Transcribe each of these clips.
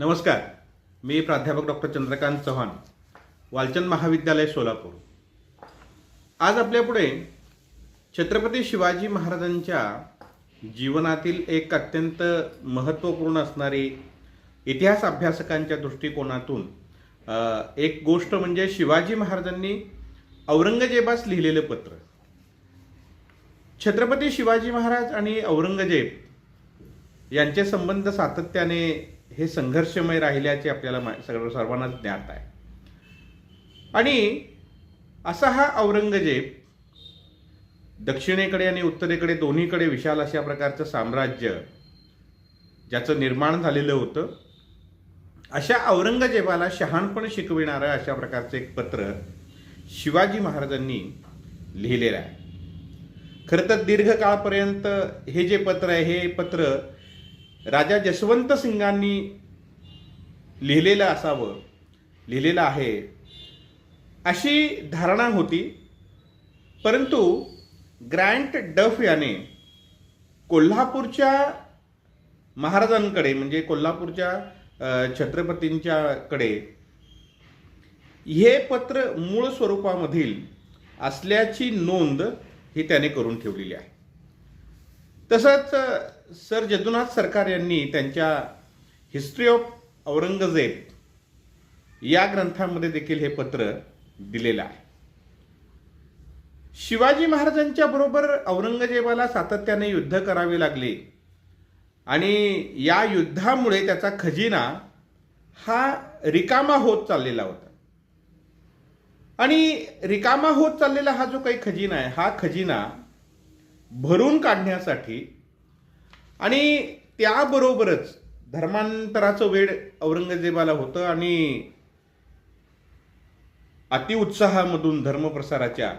नमस्कार. मी प्राध्यापक डॉक्टर चंद्रकांत चव्हाण वालचंद महाविद्यालय सोलापूर. आज आपल्यापुढे छत्रपती शिवाजी महाराजांच्या जीवनातील एक अत्यंत महत्त्वपूर्ण असणारी इतिहास अभ्यासकांच्या दृष्टिकोनातून एक गोष्ट म्हणजे शिवाजी महाराजांनी औरंगजेबास लिहिलेलं पत्र. छत्रपती शिवाजी महाराज आणि औरंगजेब यांचे संबंध सातत्याने हे संघर्षमय राहिल्याचे आपल्याला मा- सगळं सर्वांनाच ज्ञात आहे. आणि असा हा औरंगजेब दक्षिणेकडे आणि उत्तरेकडे दोन्हीकडे विशाल अशा प्रकारचं साम्राज्य ज्याचं निर्माण झालेलं होतं अशा औरंगजेबाला शहाणपण शिकविणारं अशा प्रकारचं एक पत्र शिवाजी महाराजांनी लिहिलेलं आहे. खरं तर दीर्घकाळपर्यंत हे जे पत्र आहे हे पत्र राजा जसवंत सिंगांनी लिहिलेलं असावं लिहिलेलं आहे अशी धारणा होती. परंतु ग्रँट डफ याने कोल्हापूरच्या महाराजांकडे म्हणजे कोल्हापूरच्या छत्रपतींच्याकडे हे पत्र मूळ स्वरूपामधील असल्याची नोंद ही त्याने करून ठेवलेली आहे. तसंच सर जदुनाथ सरकार यांनी त्यांच्या हिस्ट्री ऑफ औरंगजेब या ग्रंथामध्ये देखील हे पत्र दिलेलं आहे. शिवाजी महाराजांच्या बरोबर औरंगजेबाला सातत्याने युद्ध करावे लागले. आणि या युद्धामुळे त्याचा खजिना हा रिकामा होत चाललेला होता. आणि रिकामा होत चाललेला हा जो काही खजिना आहे हा खजिना भरून काढण्यासाठी आणि त्याबरोबरच धर्मांतराचं वेळ औरंगजेबाला होतं आणि अतिउत्साहामधून धर्मप्रसाराच्या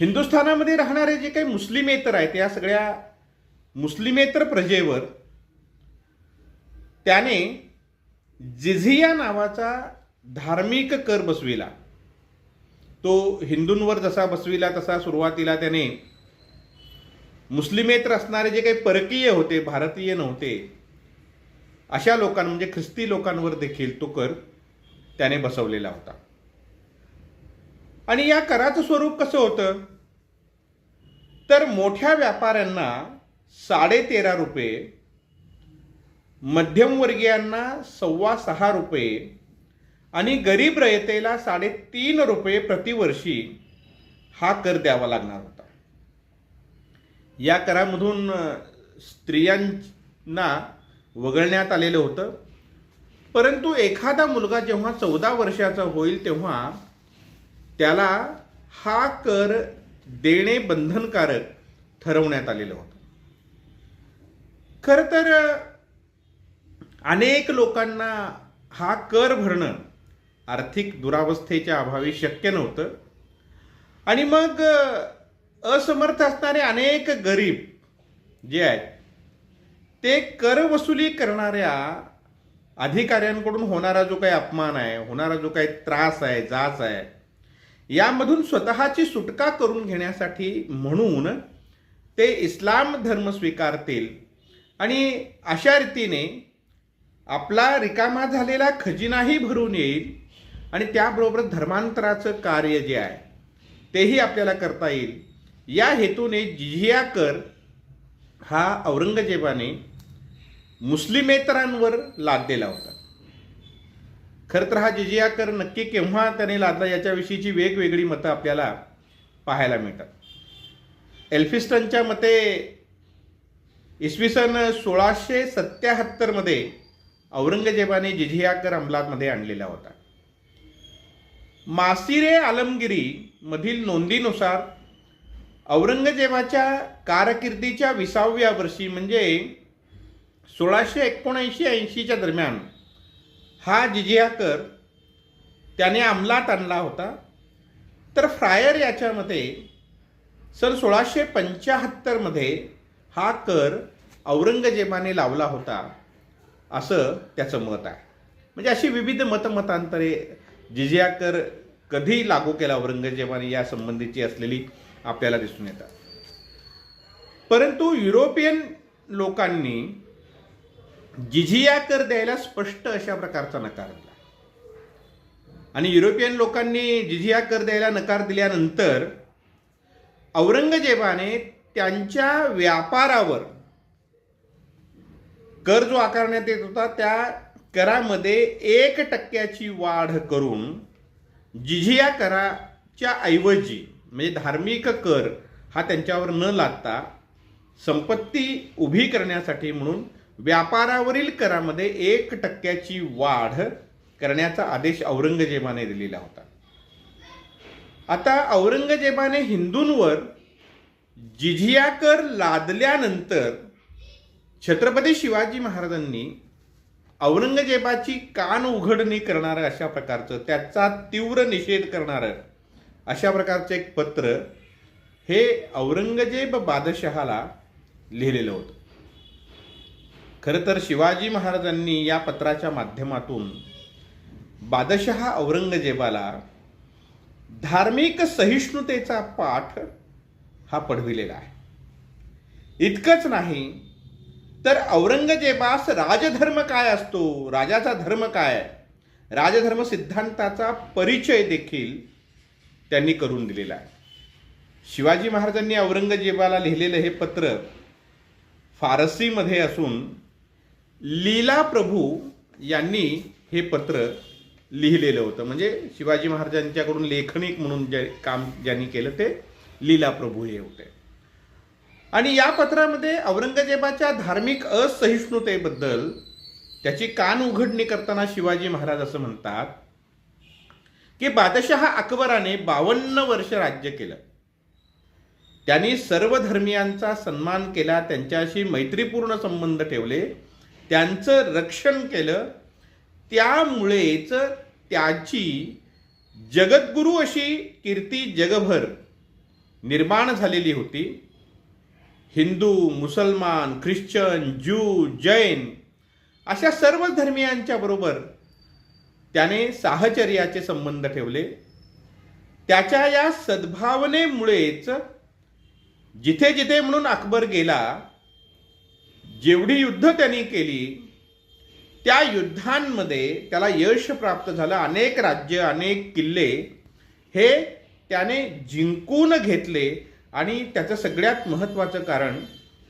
हिंदुस्थानामध्ये राहणारे जे काही मुस्लिमेतर आहेत या सगळ्या मुस्लिमेतर प्रजेवर त्याने जिझिया नावाचा धार्मिक कर बसविला. तो हिंदूंवर जसा बसविला तसा सुरुवातीला त्याने मुस्लिमेतर असणारे जे काही परकीय होते भारतीय नव्हते अशा लोकां म्हणजे ख्रिस्ती लोकांवर देखील तो कर त्याने बसवलेला होता. आणि या कराचं स्वरूप कसं होतं? तर मोठ्या व्यापाऱ्यांना साडे तेरा रुपये मध्यमवर्गीयांना सव्वा सहा रुपये आणि गरीब रयतेला साडेतीन रुपये प्रतिवर्षी हा कर द्यावा लागणार होता. या करामधून स्त्रियांना वगळण्यात आलेलं होतं. परंतु एखादा मुलगा जेव्हा चौदा वर्षाचा होईल तेव्हा त्याला हा कर देणे बंधनकारक ठरवण्यात आलेलं होतं. खरं तर अनेक लोकांना हा कर भरणं आर्थिक दुरावस्थेच्या अभावी शक्य नव्हतं. आणि मग असमर्थ असणारे अनेक गरीब जे आहेत ते कर वसुली करणाऱ्या अधिकाऱ्यांकडून होणारा जो काही अपमान आहे होणारा जो काही त्रास आहे जाच आहे यामधून स्वतःची सुटका करून घेण्यासाठी म्हणून ते इस्लाम धर्म स्वीकारतील आणि अशा रीतीने आपला रिकामा झालेला खजिनाही भरून येईल आणि त्याबरोबर धर्मांतराचं कार्य जे आहे तेही आपल्याला करता येईल. या हेतूने जिझिया कर हा औरंगजेबाने मुस्लिमेतरांवर लादलेला होता. खरं तर हा जिजिया कर नक्की केव्हा त्याने लादला याच्याविषयीची वेगवेगळी मतं आपल्याला पाहायला मिळतात. एल्फिस्टनच्या मते इसवी सन सोळाशे सत्याहत्तरमध्ये औरंगजेबाने जिझिया कर अंमलामध्ये आणलेला होता. मासिरे आलमगिरी मधील नोंदीनुसार औरंगजेबाच्या कारकिर्दीच्या विसाव्या वर्षी म्हणजे सोळाशे एकोणऐंशी ऐंशीच्या दरम्यान हा जिजिया कर त्याने अंमलात आणला होता. तर फ्रायर याच्यामध्ये सन सोळाशे पंच्याहत्तरमध्ये हा कर औरंगजेबाने लावला होता असं त्याचं मत आहे. म्हणजे अशी विविध मतमतांतरे जिजिया कर कधी लागू केला औरंगजेबाने या संबंधीची असलेली आपल्याला दिसून येतात. परंतु युरोपियन लोकांनी जिझिया कर द्यायला स्पष्ट अशा प्रकारचा नकार दिला. आणि युरोपियन लोकांनी जिझिया कर द्यायला नकार दिल्यानंतर औरंगजेबाने त्यांच्या व्यापारावर कर जो आकारण्यात येत होता त्या करामध्ये एक टक्क्याची वाढ करून जिझिया कराच्या ऐवजी म्हणजे धार्मिक कर हा त्यांच्यावर न लादता संपत्ती उभी करण्यासाठी म्हणून व्यापारावरील करामध्ये एक टक्क्याची वाढ करण्याचा आदेश औरंगजेबाने दिलेला होता. आता औरंगजेबाने हिंदूंवर जिझिया कर लादल्यानंतर छत्रपती शिवाजी महाराजांनी औरंगजेबाची कान उघडणी करणारं अशा प्रकारचं त्याचा तीव्र निषेध करणारं अशा प्रकारचं एक पत्र हे औरंगजेब बादशहाला लिहिलेलं होतं. खरं तर शिवाजी महाराजांनी या पत्राच्या माध्यमातून बादशहा औरंगजेबाला धार्मिक सहिष्णुतेचा पाठ हा पडविलेला आहे. इतकंच नाही तर औरंगजेबास राजधर्म काय असतो? राजाचा धर्म काय? राजधर्म सिद्धांताचा परिचय देखील त्यांनी करून दिलेला आहे. शिवाजी महाराजांनी औरंगजेबाला लिहिलेलं हे पत्र फारसीमध्ये असून लीला प्रभू यांनी हे पत्र लिहिलेलं होतं. म्हणजे शिवाजी महाराजांच्याकडून लेखनिक म्हणून जे काम ज्यांनी केलं ते लीला प्रभू हे होते. आणि या पत्रामध्ये औरंगजेबाच्या धार्मिक असहिष्णुतेबद्दल त्याची कान उघडणी करताना शिवाजी महाराज असं म्हणतात की बादशहा अकबराने बावन्न वर्ष राज्य केलं. त्यांनी सर्व धर्मियांचा सन्मान केला त्यांच्याशी मैत्रीपूर्ण संबंध ठेवले त्यांचं रक्षण केलं. त्यामुळेच त्याची जगद्गुरू अशी कीर्ती जगभर निर्माण झालेली होती. हिंदू मुसलमान ख्रिश्चन ज्यू जैन अशा सर्व धर्मियांच्या बरोबर त्याने साहचर्याचे संबंध ठेवले. त्याच्या या सद्भावनेमुळेच जिथे जिथे म्हणून अकबर गेला जेवढी युद्ध त्यांनी केली त्या युद्धांमध्ये त्याला यश प्राप्त झालं. अनेक राज्य अनेक किल्ले हे त्याने जिंकून घेतले आणि त्याचं सगळ्यात महत्त्वाचं कारण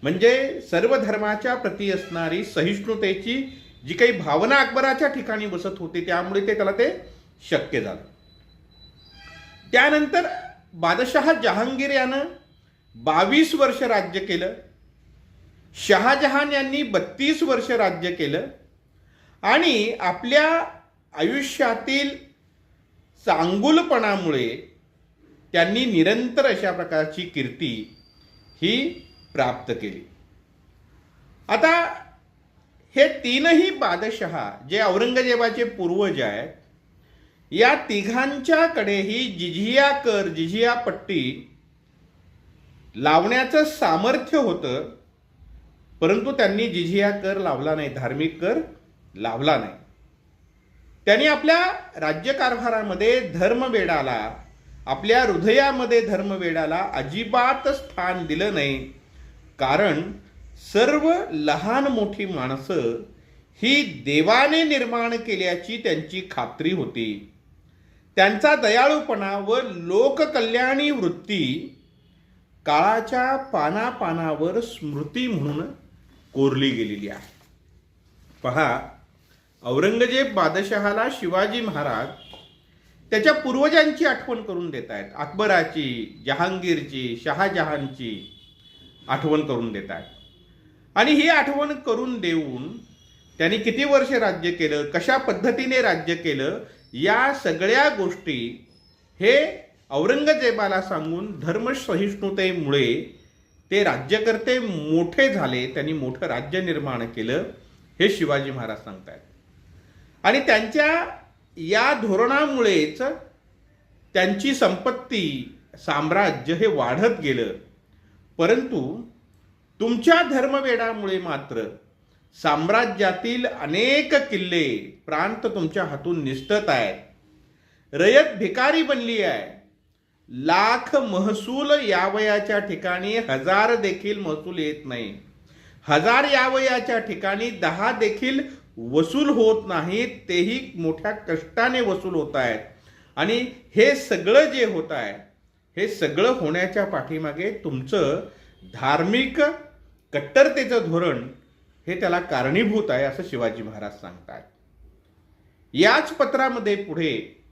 म्हणजे सर्व धर्माच्या प्रती असणारी सहिष्णुतेची जी काही भावना अकबराच्या ठिकाणी बसत होती त्यामुळे ते त्याला ते शक्य झालं. त्यानंतर बादशहा जहांगीर यानं बावीस वर्ष राज्य केलं. शहाजहान यांनी बत्तीस वर्ष राज्य केलं. आणि आपल्या आयुष्यातील चांगुलपणामुळे त्यांनी निरंतर अशा प्रकारची कीर्ती ही प्राप्त केली. आता हे तीनही बादशहा जे औरंगजेबाचे पूर्वज आहेत या तिघांच्याकडेही जिझिया कर जिझिया पट्टी लावण्याचं सामर्थ्य होतं परंतु त्यांनी जिझिया कर लावला नाही धार्मिक कर लावला नाही. त्यांनी आपल्या राज्यकारभारामध्ये धर्मवेडाला आपल्या हृदयामध्ये धर्मवेडाला अजिबात स्थान दिलं नाही. कारण सर्व लहान मोठी माणसं ही देवाने निर्माण केल्याची त्यांची खात्री होती. त्यांचा दयाळूपणा व लोककल्याणी वृत्ती काळाच्या पानापानावर स्मृती म्हणून कोरली गेलेली आहे. पहा औरंगजेब बादशहाला शिवाजी महाराज त्याच्या पूर्वजांची आठवण करून देत आहेत. अकबराची जहांगीरची शहाजहानची आठवण करून देत आहेत. आणि ही आठवण करून देऊन त्यांनी किती वर्ष राज्य केलं कशा पद्धतीने राज्य केलं या सगळ्या गोष्टी हे औरंगजेबाला सांगून धर्मसहिष्णुतेमुळे ते राज्यकर्ते मोठे झाले त्यांनी मोठं राज्य निर्माण केलं हे शिवाजी महाराज सांगतायत. आणि त्यांच्या या धोरणामुळेच त्यांची संपत्ती साम्राज्य हे वाढत गेलं. परंतु तुमच्या धर्मवेडामुळे मात्र साम्राज्यातील अनेक किल्ले प्रांत तुमच्या हातून निसटत आहेत. रयत भिकारी बनली आहे. लाख महसूल यावयाच्या ठिकाणी हजार देखील महसूल येत नाही. हजार यावयाच्या ठिकाणी दहा देखील वसूल होत नाहीत तेही मोठ्या कष्टाने वसूल होत आहेत. आणि हे सगळं जे होत आहे हे सगळं होण्याच्या पाठीमागे तुमचं धार्मिक कट्टरतेचं धोरण हे त्याला कारणीभूत आहे असं शिवाजी महाराज सांगतात. याच पत्रामध्ये पुढे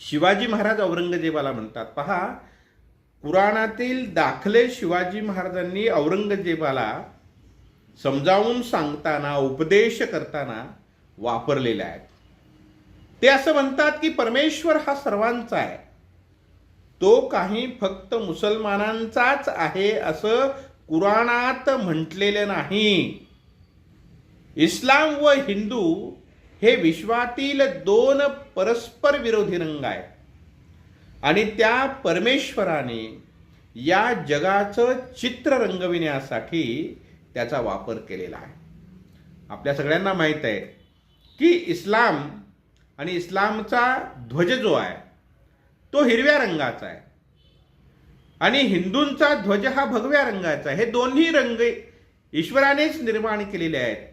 शिवाजी महाराज औरंगजेबाला म्हणतात पहा पुराणातील दाखले शिवाजी महाराजांनी औरंगजेबाला समजावून सांगताना उपदेश करताना वापरलेले आहेत. ते असं म्हणतात की परमेश्वर हा सर्वांचा आहे. तो काही फक्त मुसलमानांचाच आहे असं कुराणात म्हटलेले नाही. इस्लाम व हिंदू हे विश्वातील दोन परस्पर विरोधी रंग आहेत. आणि त्या परमेश्वराने या जगाचं चित्र रंगविण्यासाठी त्याचा वापर केलेला आहे. आपल्या सगळ्यांना माहीत आहे की इस्लाम आणि इस्लामचा ध्वज जो आहे तो हिरव्या रंगाचा आहे. आणि हिंदूंचा ध्वज हा भगव्या रंगाचा आहे. हे दोन्ही रंग ईश्वरानेच निर्माण केलेले आहेत.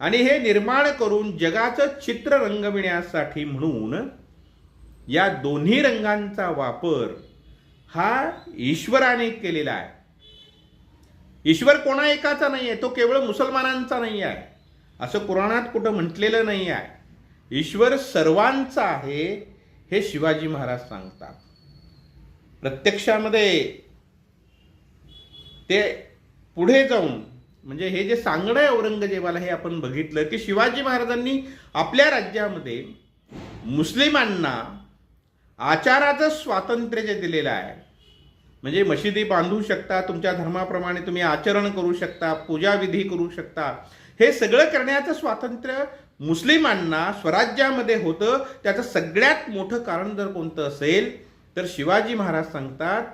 आणि हे निर्माण करून जगाचं चित्र रंगविण्यासाठी म्हणून या दोन्ही रंगांचा वापर हा ईश्वराने केलेला आहे. ईश्वर कोणा एकाचा नाही आहे तो केवळ मुसलमानांचा नाही आहे असं कुराणात कुठं म्हटलेलं नाही आहे ईश्वर सर्वांचा आहे हे शिवाजी महाराज सांगतात. प्रत्यक्षामध्ये ते पुढे जाऊन म्हणजे हे जे सांगणं आहे औरंगजेबाला हे आपण बघितलं की शिवाजी महाराजांनी आपल्या राज्यामध्ये मुस्लिमांना आचाराचं स्वातंत्र्य जे दिलेलं आहे म्हणजे मशिदी बांधू शकता तुमच्या धर्माप्रमाणे तुम्ही आचरण करू शकता पूजाविधी करू शकता हे सगळं करण्याचं स्वातंत्र्य मुस्लिमांना स्वराज्यामध्ये होतं त्याचं सगळ्यात मोठं कारण जर कोणतं असेल तर शिवाजी महाराज सांगतात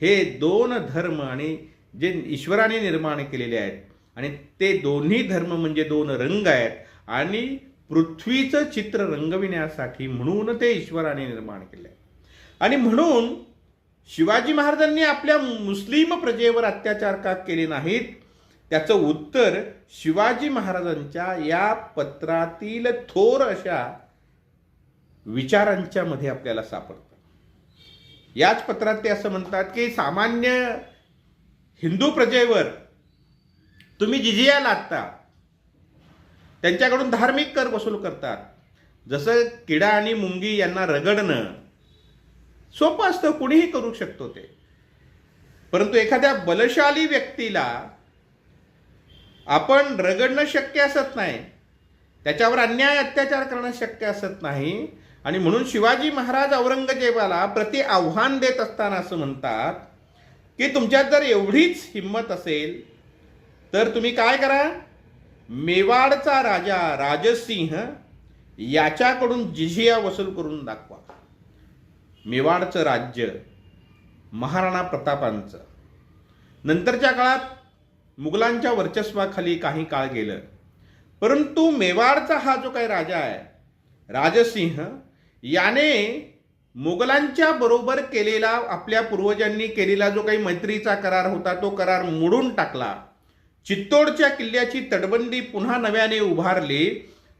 हे दोन धर्म आणि जे ईश्वराने निर्माण केलेले आहेत आणि ते दोन्ही धर्म म्हणजे दोन रंग आहेत आणि पृथ्वीचं चित्र रंगविण्यासाठी म्हणून ते ईश्वराने निर्माण केले आहे आणि म्हणून शिवाजी महाराजांनी आपल्या मुस्लिम प्रजेवर अत्याचार का केले नाहीत? त्याचं उत्तर शिवाजी महाराजांच्या या पत्रातील थोर अशा विचारांच्या मध्ये आपल्याला सापडतं. याच पत्रात ते असं म्हणतात की सामान्य हिंदू प्रजेवर तुम्ही जिजिया लादता त्यांच्याकडून धार्मिक कर वसूल करतात. जसं किडा आणि मुंगी यांना रगडणं सोपं असतं कुणीही करू शकतो ते. परंतु एखाद्या बलशाली व्यक्तीला आपण रगडणं शक्य असत नाही त्याच्यावर अन्याय अत्याचार करणं शक्य असत नाही आणि म्हणून शिवाजी महाराज औरंगजेबाला प्रति आव्हान देत असताना असं म्हणतात की तुमच्यात जर एवढीच हिंमत असेल तर तुम्ही काय करा? मेवाडचा राजा राजसिंह याच्याकडून जिझिया वसूल करून दाखवा. मेवाडचं राज्य महाराणा प्रतापांचं. नंतरच्या काळात मुघलांच्या वर्चस्वाखाली काही काळ गेलं. परंतु मेवाडचा हा जो काही राजा आहे राजसिंह याने मुघलांच्या बरोबर केलेला आपल्या पूर्वजांनी केलेला जो काही मैत्रीचा करार होता तो करार मोडून टाकला. चित्तोडच्या किल्ल्याची तटबंदी पुन्हा नव्याने उभारली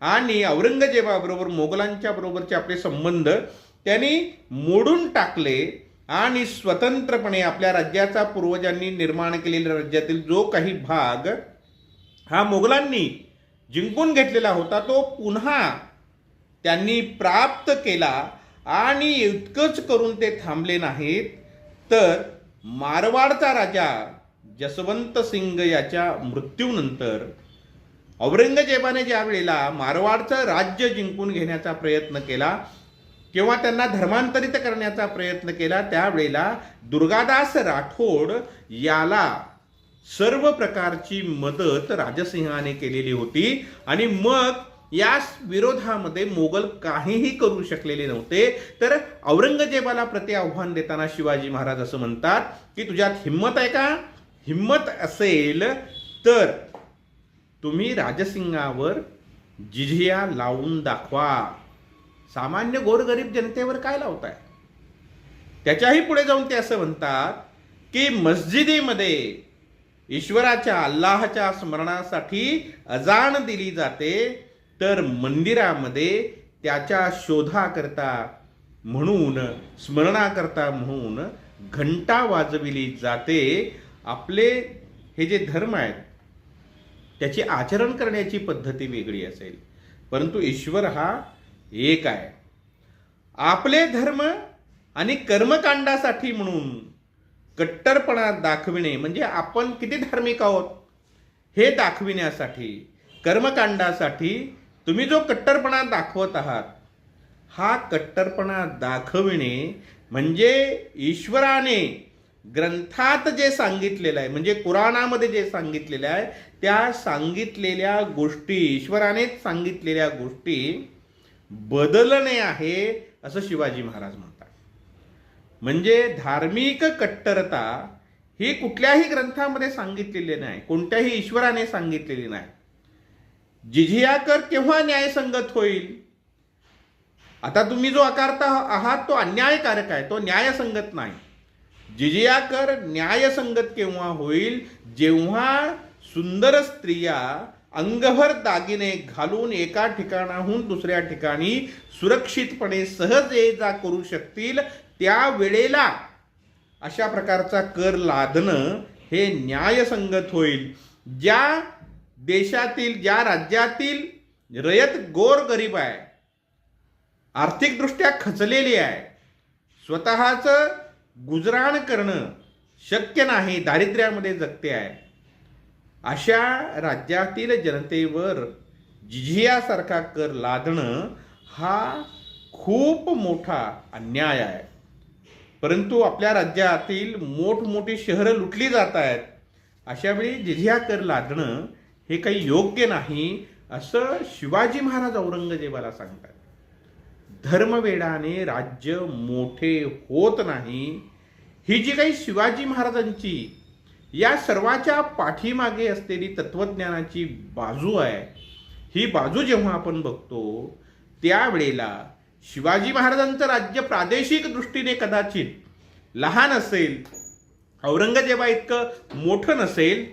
आणि औरंगजेबाबरोबर मोगलांच्या बरोबरचे आपले संबंध त्यांनी मोडून टाकले आणि स्वतंत्रपणे आपल्या राज्याचा पूर्वजांनी निर्माण केलेल्या राज्यातील जो काही भाग हा मोगलांनी जिंकून घेतलेला होता तो पुन्हा त्यांनी प्राप्त केला आणि इतकंच करून ते थांबले नाहीत तर मारवाडचा राजा जसवंत सिंग याच्या मृत्यूनंतर औरंगजेबाने ज्या वेळेला मारवाडचं राज्य जिंकून घेण्याचा प्रयत्न केला किंवा त्यांना धर्मांतरित करण्याचा प्रयत्न केला त्यावेळेला दुर्गादास राठोड याला सर्व प्रकारची मदत राजसिंहाने केलेली होती. आणि मग या विरोधामध्ये मोगल काहीही करू शकलेले नव्हते. तर औरंगजेबाला प्रति आव्हान देताना शिवाजी महाराज असं म्हणतात की तुझ्यात हिंमत आहे का? हिंमत असेल तर तुम्ही राजसिंगावर जिझिया लावून दाखवा. सामान्य गोरगरीब जनतेवर काय लावताय? त्याच्याही पुढे जाऊन ते असं म्हणतात की मस्जिदीमध्ये ईश्वराच्या अल्लाहच्या स्मरणासाठी अजाण दिली जाते तर मंदिरामध्ये त्याच्या शोधाकरता म्हणून स्मरणाकरता म्हणून घंटा वाजविली जाते. आपले हे जे धर्म आहेत त्याची आचरण करण्याची पद्धती वेगळी असेल. परंतु ईश्वर हा एक आहे. आपले धर्म आणि कर्मकांडासाठी म्हणून कट्टरपणा दाखविणे म्हणजे आपण किती धार्मिक आहोत हे दाखविण्यासाठी कर्मकांडासाठी तुम्ही जो कट्टरपणा दाखवत आहात हा कट्टरपणा दाखविणे म्हणजे ईश्वराने ग्रंथात जे सांगितलेलं आहे म्हणजे कुराणामध्ये जे सांगितलेलं आहे त्या सांगितलेल्या गोष्टी ईश्वरानेच सांगितलेल्या गोष्टी बदलणे आहे असं शिवाजी महाराज म्हणतात. म्हणजे धार्मिक कट्टरता ही कुठल्याही ग्रंथामध्ये सांगितलेली नाही कोणत्याही ईश्वराने सांगितलेली नाही. जिझिया कर केव्हा न्यायसंगत होईल? आता तुम्ही जो आकारता आहात तो अन्यायकारक आहे तो न्यायसंगत नाही. जिजिया कर न्यायसंगत केव्हा होईल? जेव्हा सुंदर स्त्रिया अंगभर दागिने घालून एका ठिकाणाहून दुसऱ्या ठिकाणी सुरक्षितपणे सहज ये जा करू शकतील त्या वेळेला अशा प्रकारचा कर लादणं हे न्यायसंगत होईल. ज्या देशातील ज्या राज्यातील रयत गोर गरीब आहे आर्थिकदृष्ट्या खचलेली आहे स्वतःचं गुजराण करणं शक्य नाही दारिद्र्यामध्ये जगते आहे अशा राज्यातील जनतेवर जिझियासारखा कर लादणं हा खूप मोठा अन्याय आहे. परंतु आपल्या राज्यातील मोठमोठी शहरं लुटली जात आहेत अशावेळी जिझिया कर लादणं हे काही योग्य नाही असं शिवाजी महाराज औरंगजेबाला सांगतात. धर्मवेडाने राज्य मोठे होत नाही. ही जी काही शिवाजी महाराजांची या सर्वाच्या पाठीमागे असलेली तत्वज्ञानाची बाजू आहे ही बाजू जेव्हा आपण बघतो त्यावेळेला शिवाजी महाराजांचं राज्य प्रादेशिक दृष्टीने कदाचित लहान असेल औरंगजेबा इतकं मोठं नसेल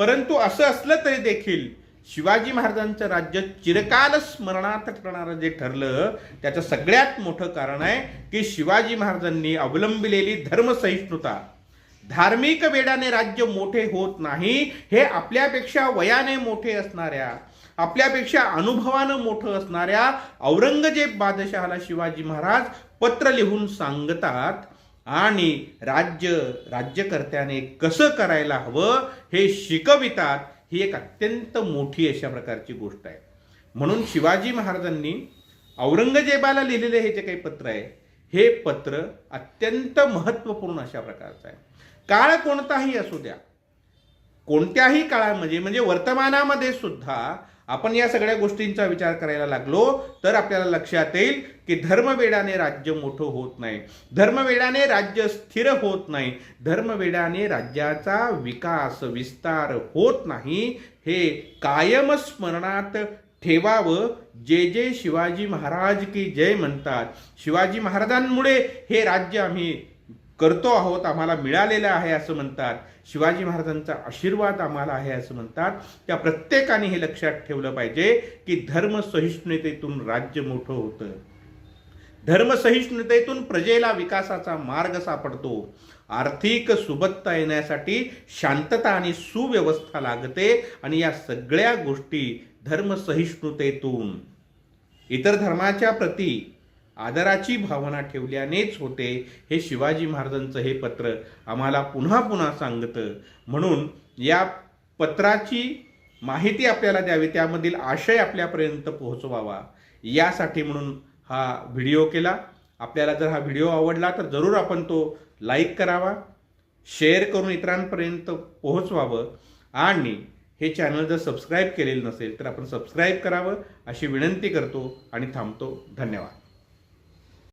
परंतु असं असलं तरी देखील शिवाजी महाराजांचं राज्य चिरकाल स्मरणार्थ करणारं जे ठरलं त्याचं सगळ्यात मोठं कारण आहे की शिवाजी महाराजांनी अवलंबिलेली धर्मसहिष्णुता. धार्मिक वेडाने राज्य मोठे होत नाही हे आपल्यापेक्षा वयाने मोठे असणाऱ्या आपल्यापेक्षा अनुभवानं मोठं असणाऱ्या औरंगजेब बादशहाला शिवाजी महाराज पत्र लिहून सांगतात आणि राज्य राज्यकर्त्याने कसं करायला हवं हे शिकवितात ही एक अत्यंत मोठी अशा प्रकारची गोष्ट आहे. म्हणून शिवाजी महाराजांनी औरंगजेबाला लिहिलेले हे जे काही पत्र आहे हे पत्र अत्यंत महत्त्वपूर्ण अशा प्रकारचं आहे. काळ कोणताही असू द्या कोणत्याही काळामध्ये म्हणजे वर्तमानामध्ये सुद्धा आपण या सगळ्या गोष्टींचा विचार करायला लागलो तर आपल्याला लक्षात येईल की धर्मवेडाने राज्य मोठं होत नाही. धर्मवेडाने राज्य स्थिर होत नाही. धर्मवेडाने राज्याचा विकास विस्तार होत नाही. हे कायम स्मरणात ठेवावं. जे जे शिवाजी महाराज की जय म्हणतात. शिवाजी महाराजांमुळे हे राज्य आम्ही करतो आहोत आम्हाला मिळालेलं आहे असं म्हणतात. शिवाजी महाराजांचा आशीर्वाद आम्हाला आहे असं म्हणतात. त्या प्रत्येकाने हे लक्षात ठेवलं पाहिजे की धर्मसहिष्णुतेतून राज्य मोठं होतं. धर्मसहिष्णुतेतून प्रजेला विकासाचा मार्ग सापडतो. आर्थिक सुबत्ता येण्यासाठी शांतता आणि सुव्यवस्था लागते आणि या सगळ्या गोष्टी धर्मसहिष्णुतेतून. इतर धर्माच्या प्रती आदराची भावना ठेवल्यानेच होते हे शिवाजी महाराजांचं हे पत्र आम्हाला पुन्हा पुन्हा सांगतं. म्हणून या पत्राची माहिती आपल्याला द्यावी त्यामधील आशय आपल्यापर्यंत पोहोचवावा. यासाठी म्हणून हा व्हिडिओ केला. आपल्याला जर हा व्हिडिओ आवडला तर जरूर आपण तो लाईक करावा शेअर करून इतरांपर्यंत पोहोचवावं आणि हे चॅनल जर सबस्क्राईब केलेलं नसेल तर आपण सबस्क्राईब करावं अशी विनंती करतो आणि थांबतो. धन्यवाद.